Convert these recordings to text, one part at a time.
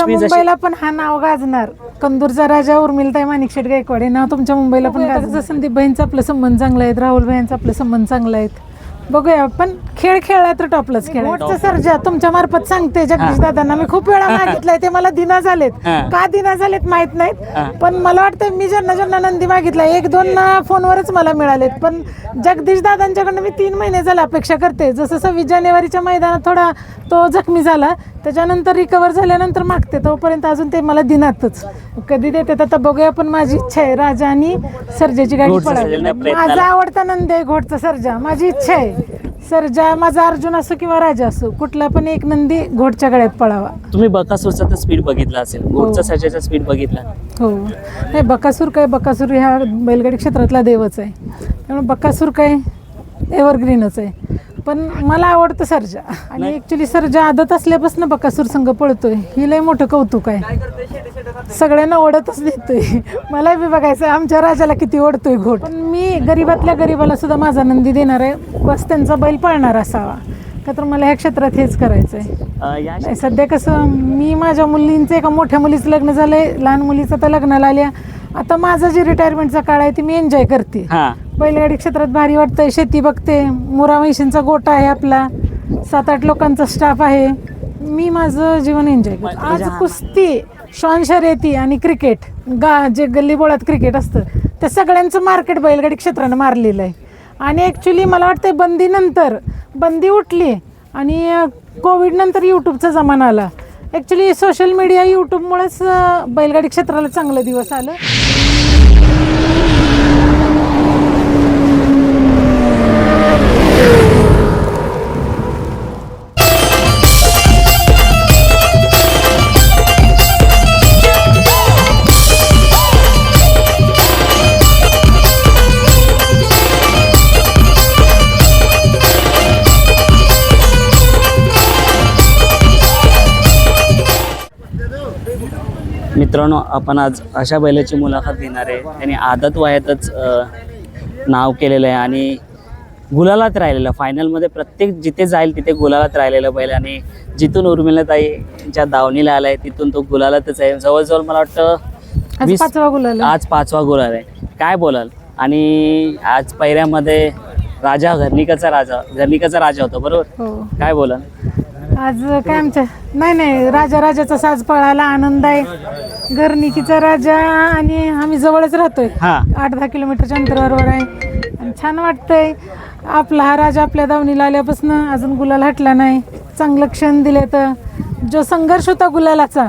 मुंबईला पण हा नाव गाजणार. कंदूरचा राजा उर्मिलताई माणिकशेठ गायकवाड हे नाव तुमच्या मुंबईला पण गाजणार. संदीप भाईंचा आपलं संबंध चांगला आहेत राहुल भाईंचा आपलं संबंध चांगला आहेत बघूया पण खेळ खेळला तर टॉपलाच खेळ सर्जा तुमच्या मार्फत सांगते जगदीश दादांना. मी खूप वेळा मागितलंय ते मला दिना झालेत. का दिना झालेत माहीत नाहीत. पण मला वाटतं मी ज्यांना ज्यांना नंदी मागितला एक दोन फोनवरच मला मिळालेत. पण जगदीश दादांच्याकडनं मी तीन महिने झाला अपेक्षा करते. जसं सव्वीस जानेवारीच्या मैदानात थोडा तो जखमी झाला त्याच्यानंतर रिकवर झाल्यानंतर मागते. तोपर्यंत अजून ते मला दिनातच. कधी देते आता बघूया पण माझी इच्छा आहे राजा आणि सर्जाची गाडी. माझा आवडता नंदी आहे घोडचा सर्जा. माझी इच्छा आहे. सर्जा माझा अर्जुन असो किंवा राजा असो कुठला पण एक नंदी घोडच्या गळ्यात पळावा. तुम्ही बकासूरचा तर स्पीड बघितला असेल. गोडचा सजाचा स्पीड बघितला. हो. नाही बकासूर काय बकासूर ह्या बैलगाडी क्षेत्रातला देवच आहे. त्यामुळे बकासूर काय एव्हरग्रीनच आहे. पण मला आवडतं सर्जा. आणि ॲक्च्युली सर्जा आदत असल्यापासून बकासूर संघ पळतोय. ही लय मोठं कौतुक आहे. सगळ्यांना ओढतच देतोय. मला बी बघायचं आहे, आमच्या राजाला किती ओढतोय घोट. पण मी गरीबातल्या गरीबाला सुद्धा माझा नंदी देणार आहे. बस त्यांचा बैल पळणार असावा. का तर मला ह्या क्षेत्रात हेच करायचं आहे अं, या नाही सध्या कसं मी माझ्या मुलींचं एका मोठ्या मुलीचं लग्न झालंय. लहान मुलीचं तर लग्नाला आल्या. आता माझा जे रिटायरमेंटचा काळ आहे ती मी एन्जॉय करते. हा. बैलगाडी क्षेत्रात भारी वाटतंय शेती बघते. मुरा म्हैशींचा गोटा आहे आपला. सात आठ लोकांचा स्टाफ आहे. मी माझं जीवन एन्जॉय करते. आज कुस्ती श्वान शर्यती आणि क्रिकेट गा जे गल्ली बोळात क्रिकेट असतं त्या सगळ्यांचं मार्केट बैलगाडी क्षेत्रानं मारलेलं आहे. आणि ॲक्च्युली मला वाटतं बंदीनंतर बंदी उठली आणि कोविडनंतर यूट्यूबचा जमाना आला. ॲक्च्युली सोशल मीडिया यूट्यूबमुळेच बैलगाडी क्षेत्राला चांगलं दिवस आलं. मित्रांनो आपण आज अशा बैलाची मुलाखत घेणार आहे. त्यांनी आदत वयातच नाव केलेलं आहे आणि गुलालात राहिलेलं. फायनलमध्ये प्रत्येक जिथे जाईल तिथे गुलालात राहिलेलं बैल आणि जिथून उर्मिलाताईच्या दावणीला आलाय तिथून तो गुलालातच आहे. जवळजवळ मला वाटतं आज वीस- पाचवा गुलाल. आज पाचवा गुलाल आहे. काय बोलाल? आणि आज पहिऱ्यामध्ये राजा घरनिकाचा राजा घरनिकाचा राजा होता बरोबर? हो. काय बोलाल? आज काय आमच्या नाही नाही राजा राजाचा साज पळाला आनंद आहे. घरनिकीचा राजा आणि आम्ही जवळच राहतोय. हा. आठ दहा किलोमीटरच्या अंतरावर आहे. आणि छान वाटतंय. आपला हा राजा आपल्या दावणीला आल्यापासून अजून गुलाल हटला नाही. चांगलं क्षण दिले तर. जो संघर्ष होता गुलालाचा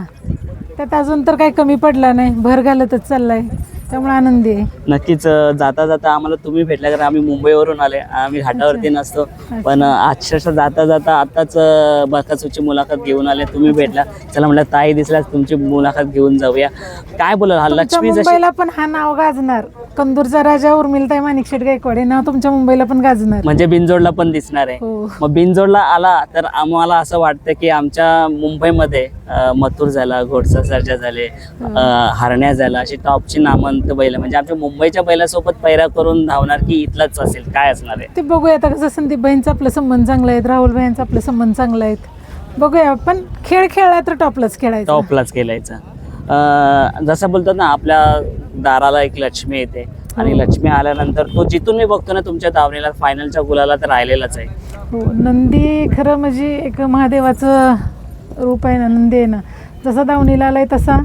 त्यात अजून तर काही कमी पडला नाही. भर घालतच चाललाय. त्यामुळे आनंदी आहे. नक्कीच अ, जाता जाता आम्हाला तुम्ही भेटल्या कारण आम्ही मुंबईवरून आले आम्ही घाटावरती नसतो. पण अ, अक्षरशः जाता जाता आताच अ, मुलाखत घेऊन आले तुम्ही भेटला. चला म्हटलं ताई दिसल्यास तुमची मुलाखत घेऊन जाऊया. काय बोलाल? हा तुमच्या लक्ष्मी जशी मुंबईला पण हा नाव गाजणार. कंदूरचा राजा उर्मिलताई माणिकशेठ गायकवाड हे नाव तुमच्या मुंबईला पण गाजणार. म्हणजे बिनजोडला पण दिसणार आहे. हो. मग बिनजोडला आला तर आम्हाला असं वाटतं की आमच्या मुंबईमध्ये अ, मथुर झाला घोडसा सर्जा झाले अ, हरण्या झाला अशी टॉपची नामवंत बैल. म्हणजे आमच्या मुंबईच्या बैलासोबत पैरा करून धावणार की इथलाच असेल काय असणार आहे? ते बघूया आता कसं संदीप भाईंचा आपलं संबंध चांगला आहेत राहुल भाईंचा आपलं संबंध चांगला आहेत. बघूया पण खेळ खेळला तर टॉपलाच खेळायचं. टॉपलाच केलायचा अं, जसं बोलतात ना आपल्या दाराला एक लक्ष्मी येते. आणि हो. लक्ष्मी आल्यानंतर तो जिथून मी बघतो ना तुमच्या दावणीला फायनलच्या गुलाला तर राहिलेलाच आहे. हो नंदी खरं म्हणजे एक महादेवाचं रूप आहे ना नंदी आहे ना. जसा दावणीला आलाय तसा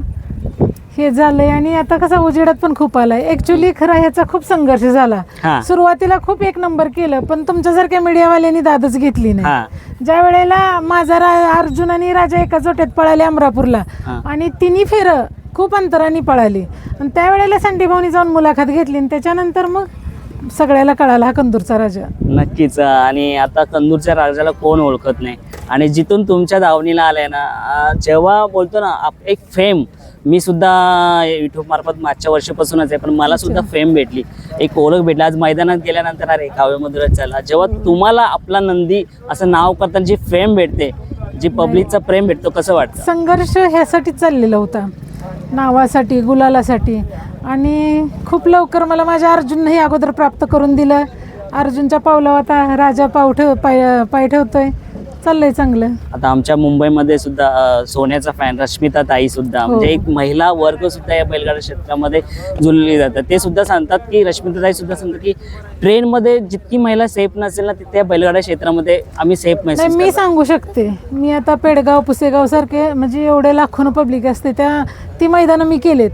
हे झालंय. आणि आता कसा उजेडात पण खूप आलाय. ऍक्च्युली खरा ह्याचा खूप संघर्ष झाला. सुरुवातीला खूप एक नंबर केलं पण तुमच्यासारख्या मीडियावाल्यांनी दादच घेतली नाही. ज्या वेळेला माझा अर्जुन आणि राजा एका जोट्यात पळाले अमरापूरला. आणि तिन्ही फेर खूप अंतराने पळाली. आणि त्यावेळेला संडी भाऊनी जाऊन मुलाखत घेतली आणि त्याच्यानंतर मग सगळ्याला कळाला हा कंदूरचा राजा. नक्कीच. आणि आता कंदूरच्या राजाला कोण ओळखत नाही. आणि जिथून तुमच्या दावणीला आलाय ना जेव्हा बोलतो ना आप- एक फेम. मी सुद्धा युट्यूब मार्फत मागच्या वर्षापासूनच आहे पण मला सुद्धा फेम भेटली. एक ओळख भेटली. आज मैदानात गेल्यानंतर अरे काव्य मधुरच झाला. जेव्हा तुम्हाला आपला नंदी असं नाव करताना जी फेम भेटते जी पब्लिकचा प्रेम भेटतो कसं वाटतं? संघर्ष ह्यासाठीच चाललेला होता. नावासाठी गुलालासाठी. आणि खूप लवकर मला माझ्या अर्जुननंही अगोदर प्राप्त करून दिलं. अर्जुनच्या पावलावर आता राजा पाव ठेव पाय पाय आहे चाललंय चांगलं. आता आमच्या मुंबईमध्ये सुद्धा अ, सोन्याचा फॅन रश्मिता ताई सुद्धा हो. म्हणजे एक महिला वर्ग सुद्धा या बैलगाडा क्षेत्रामध्ये जुळली जातात. ते सुद्धा सांगतात की रश्मिता ताई सुद्धा सांगतात की ट्रेनमध्ये जितकी महिला सेफ नसेल ना तिथे या बैलगाडा क्षेत्रामध्ये आम्ही सेफ नाही मी. सांगू शकते. मी आता पेडगाव पुसेगाव सारखे म्हणजे एवढे लाखोनं पब्लिक असते त्या ती मैदानं मी केलेत.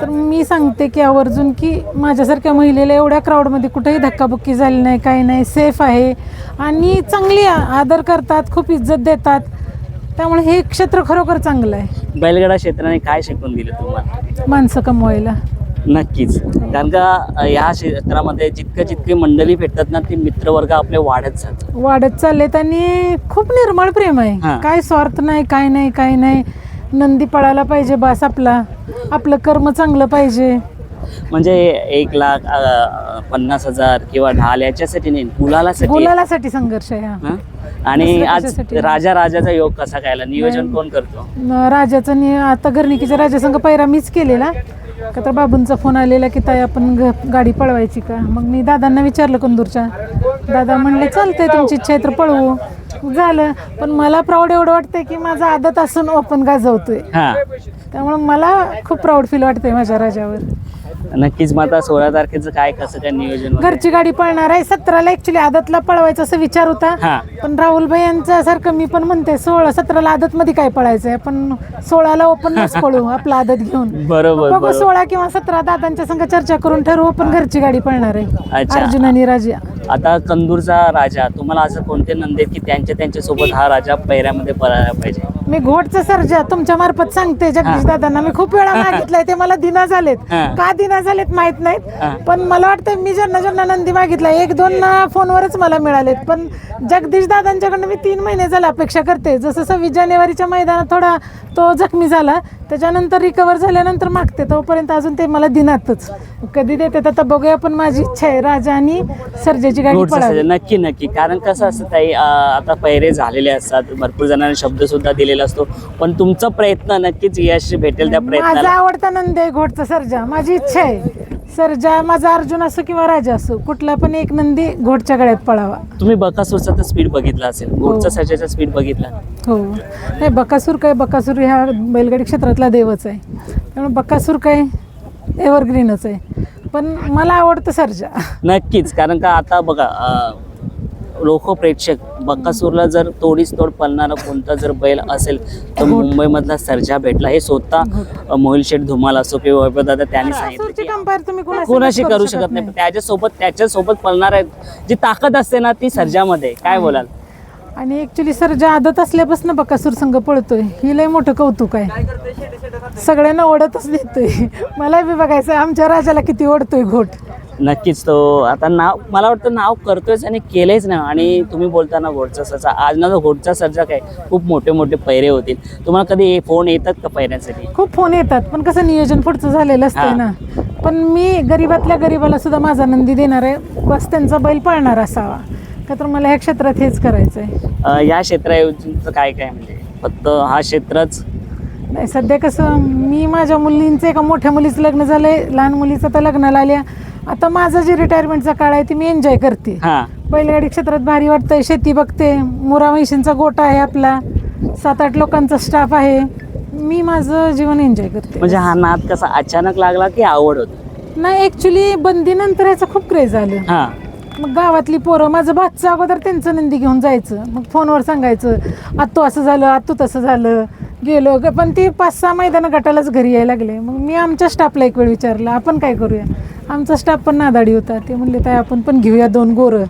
तर मी सांगते की आवर्जून की माझ्यासारख्या महिलेला एवढ्या क्राऊडमध्ये कुठेही धक्काबुक्की झाली नाही काही नाही सेफ आहे. आणि चांगली आ- आदर करतात खूप इज्जत देतात. त्यामुळे हे क्षेत्र खरोखर चांगलं आहे. बैलगाडा क्षेत्राने काय शिकून दिलं तुम्हाला? माणसं कमवायला. नक्कीच. कारण का या क्षेत्रामध्ये जितकं जितके मंडळी भेटतात ना ती मित्रवर्ग आपले वाढत जातात. वाढत चाललेत आणि खूप निर्मळ प्रेम हां. आहे काय स्वार्थ नाही काय नाही काय नाही. नंदी पळायला पाहिजे बास आपला. आपलं कर्म चांगलं पाहिजे. म्हणजे एक लाख अ, पन्नास हजार किंवा ढाल याच्यासाठी नाही गुलालासाठी. गुलालासाठी संघर्ष आहे हा. हं? आणि आज कशासाठी? राजा राजाचा योग कसा कायला नियोजन. कोण करतो? न- राजाचं नि आता गर्निकीच्या राजासंघ पैरा मीच केलेला. का तर बाबूंचा फोन आलेला की ताई आपण गाडी पळवायची का? मग मी दादांना विचारलं कंदूरच्या. दादा म्हणले चालतंय तुमची इच्छा आहे तर पळवू. झालं. पण मला प्राऊड एवढं वाटतंय की माझा आदत असून ओपन गाजवतोय. हा. त्यामुळे मला खूप प्राऊड फील वाटतंय माझ्या राजावर. नक्कीच मग आता सोळा तारखेचं काय कसं काय नियोजन वगैरे? घरची गाडी पळणार आहे. सतराला ऍक्च्युली आदतला पळवायचा असं विचार होता. हा. पण राहुल भाई यांच्या सारखं मी पण म्हणते सोळा सतराला आदत मध्ये काय पळायचं आहे पण सोळाला ओपन पळू आपला आदत घेऊन. बरोबर बघू बरोबर. सोळा किंवा सतरा दादांच्या संग चर्चा करून ठरवू पण घरची गाडी पळणार आहे. अच्छा. अर्जुन आणि राजा आता कंदूरचा राजा तुम्हाला असं कोणते नंदी आहेत की त्यांच्या त्यांच्यासोबत हा राजा पैऱ्यामध्ये पळायला पाहिजे? मी घोटचं सर्जा तुमच्या मार्फत सांगते जगदीश दादांना. मी खूप वेळा मागितलंय ते मला दिना झालेत. हा. का दिना झालेत माहीत. नाहीत. पण मला वाटतं मी ज्यांना ज्यांना नंदी मागितला एक दोन ना फोनवरच मला मिळालेत. पण जगदीश दादांच्याकडनं मी तीन महिने झाला अपेक्षा करते. जसं सव्वीस जानेवारीच्या मैदानात थोडा तो जखमी झाला त्याच्यानंतर रिकवर झाल्यानंतर मागते. तोपर्यंत अजून ते मला दिनातच. कधी देते तर बघूया पण माझी इच्छा आहे राजा आणि सर्जेची गाडी पळावी. नक्की नक्की. कारण कसं असतं ताई अं, आता पैरे झालेले असतात. भरपूर जणांना शब्द सुद्धा दिलेला असतो. पण तुमचा प्रयत्न नक्कीच यश भेटेल त्या माझा प्रयत्नाला. आवडता नंदी आहे घोटचा सर्जा. माझी इच्छा आहे. सर्जा माझा अर्जुन असो किंवा राजा असो कुठला पण एक नंदी घोटच्या गळ्यात पळावा. तुम्ही बकासूरचा तर स्पीड बघितला असेल. घोडचा हो. सर्जाचा स्पीड बघितला. हो. नाही बकासूर काय बकासूर ह्या बैलगाडी क्षेत्रातला देवच आहे. त्यामुळे बकासूर काय एव्हरग्रीनच आहे. पण मला आवडतं सर्जा. नक्कीच कारण का आता बघा लोक प्रेक्षक बकासूरला जर तोडीस तोड पळणारा कोणता जर बैल असेल तर मुंबईमधला सर्जा भेटला. हे स्वतः मोहिल शेठ धुमाल असो किंवा दादा त्यांनी सांगितलं कोणाशी करू शकत नाही. पण त्याच्यासोबत त्याच्यासोबत पळणार आहेत. जी ताकद असते ना ती सर्जामध्ये. काय बोलाल? आणि ऍक्च्युली सर्जा आदत असल्यापासून बकासूर संघ पळतोय. ही लय मोठं कौतुक आहे. सगळ्यांना ओढतच देतोय मला बी बघायचं आमच्या राजाला किती ओढतोय घोट. नक्कीच. तो आता नाव मला वाटतं नाव करतोयच आणि केलेच ना. आणि तुम्ही बोलताना घोडचा सरजा आज ना तो घोडचा सर्जा काय खूप मोठे मोठे पैरे होतील. तुम्हाला कधी फोन येतात का पैऱ्यांसाठी? खूप फोन येतात पण कसं नियोजन पुढचं झालेलं असतंय हा. ना. पण मी गरीबातल्या गरीबाला सुद्धा माझा नंदी देणार आहे. बस त्यांचा बैल पळणार असावा. का तर मला ह्या क्षेत्रात हेच करायचं आहे या क्षेत्राऐवजीचं काय काय म्हणजे? फक्त हा क्षेत्रच? नाही सध्या कसं मी माझ्या मुलींचं एका मोठ्या मुलीचं लग्न झालंय. लहान मुलीचं तर लग्नाला आल्या. आता माझा जे रिटायरमेंटचा काळ आहे ती मी एन्जॉय करते. हा. बैलगाडी क्षेत्रात भारी वाटतंय शेती बघते. मुरा म्हैशींचा गोटा आहे आपला. सात आठ लोकांचा स्टाफ आहे. मी माझं जीवन एन्जॉय करते. म्हणजे हा नाद कसा अचानक लागला की आवड होती? नाही ॲक्च्युली बंदीनंतर ह्याचं खूप क्रेज आलं. हा. मग गावातली पोरं माझं भातचं अगोदर त्यांचं नंदी घेऊन जायचं. मग फोनवर सांगायचं आत्तू असं झालं आत्तू तसं झालं. गेलो ग- पण ती पाच सहा मैदानं गटालाच घरी यायला लागले. मग मी आमच्या स्टाफला एक वेळ विचारलं आपण काय करूया? आमचा स्टाफ पण नादाडी होता. ते म्हणले ताई आपण पण घेऊया दोन गोरं.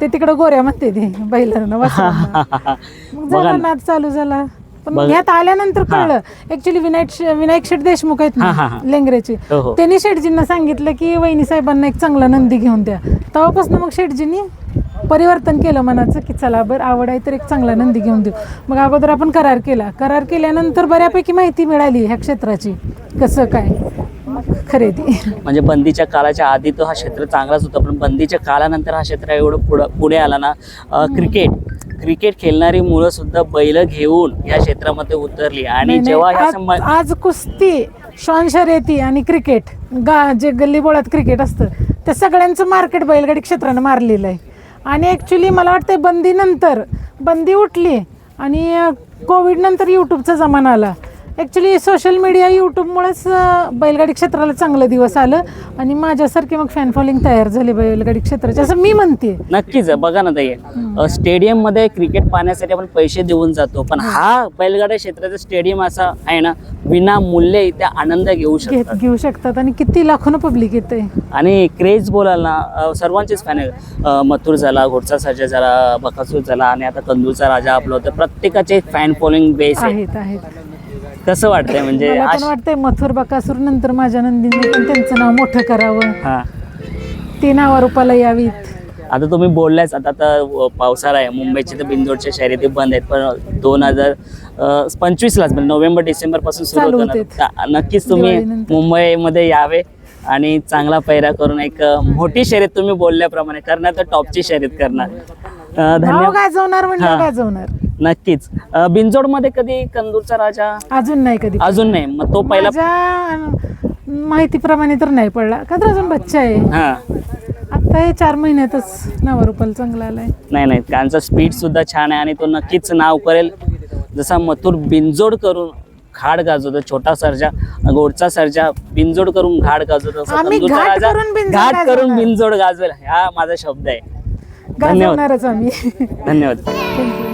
ते तिकडं गोऱ्या म्हणते ते बैलांना वासरांना. मग बघा झाला. नाद चालू झाला. पण बघ- ह्यात आल्यानंतर कळलं ऍक्च्युली विनायक शे- विनायक शेठ देशमुख आहेत हा, हा, ना हा. लेंगरेचे. हो, हो. त्यांनी शेठजींना सांगितलं की वहिनी साहेबांना एक चांगला नंदी घेऊन द्या. तेव्हापासून मग शेठजींनी परिवर्तन केलं मनाचं की चला बरं आवड आहे तर एक चांगला नंदी घेऊन देऊ. मग अगोदर आपण करार केला. करार केल्यानंतर बऱ्यापैकी माहिती मिळाली ह्या क्षेत्राची कसं काय. खरेदी म्हणजे बंदीच्या काळाच्या आधी तो हा क्षेत्र चांगलाच होता पण बंदीच्या काळानंतर हा क्षेत्र एवढं पुढं पुढे आला ना क्रिकेट क्रिकेट खेळणारी मुलं सुद्धा बैल घेऊन या क्षेत्रामध्ये उतरली. आणि नाही, जेव्हा ह्या आज- सम- आज कुस्ती श्वान शर्यती आणि क्रिकेट गा जे गल्ली बोळात क्रिकेट असतं त्या सगळ्यांचं मार्केट बैलगाडी क्षेत्रानं मारलेलं आहे. आणि ॲक्च्युली मला वाटतं बंदीनंतर बंदी उठली आणि कोविड नंतर यूट्यूबचा जमाना आला. ॲक्च्युली सोशल मीडिया यूट्यूबमुळेच बैलगाडी क्षेत्राला चांगलं दिवस आलं. आणि माझ्यासारखे मग फॅन फॉलोइंग तयार झाले बैलगाडी क्षेत्राचे. असं मी म्हणते नक्कीच. बघा ना ताई स्टेडियममध्ये क्रिकेट पाहण्यासाठी आपण पैसे देऊन जातो. पण हा. बैलगाड्या क्षेत्राचा स्टेडियम असा आहे ना विना मूल्य इथे आनंद घेऊ शकतात. घेऊ शकतात. आणि किती लाखोनं पब्लिक येते आणि क्रेज बोलाल ना सर्वांचेच फॅन आहे मथुर झाला घोडचा सर्जा झाला बकासूर झाला आणि आता कंदूरचा राजा आपला होता. प्रत्येकाचे फॅन फॉलोइंग बेस आहे. आहेत आहेत. कसं वाटतंय? म्हणजे मला पण अश- वाटतंय मथुर बकासूर नंतर माझ्या नंदीने पण त्यांचं नाव मोठं करावं. हा. ती नावारूपाला यावीत. आता तुम्ही बोललायच आता तर पावसाळा आहे. मुंबईचे तर बिंदोडच्या शर्यती बंद आहेत पण दोन हजार पंचवीसलाच म्हणजे नोव्हेंबर डिसेंबरपासून सुरू चालू होतं ना. नक्कीच तुम्ही दिवाळीनंतर. मुंबईमध्ये यावे आणि चांगला पैरा करून एक अ, मोठी शर्यत तुम्ही बोलल्याप्रमाणे करणार तर टॉपची शर्यत करणार. अ, नाव धन्यवाद गाजवणार म्हणजे हा. गाजवणार. नक्कीच. अ, बिंजोडमध्ये कधी कंदूरचा राजा? अजून नाही कधी अजून नाही. मग तो पहिला माझ्या माहितीप्रमाणे तर नाही पडला. का तर अजून बच्चा आहे. हा. आता हे चार महिन्यातच नावारूपाला चांगला आलाय. नाही नाही. त्यांचा स्पीड सुद्धा छान आहे आणि तो नक्कीच नाव करेल. जसा मथुर बिनजोड करून घाट गाजवतो छोटा सर्जा गोडचा सर्जा बिनजोड करून घाट गाजवतो तसा आम्ही कंदूरचा घाट राजा करून बिनजोड घाट करून गाजवणार. बिनजोड गाजवेल. हा माझा शब्द आहे. धन्यवाद. गाजवणारच आम्ही. धन्यवाद. थँक्यू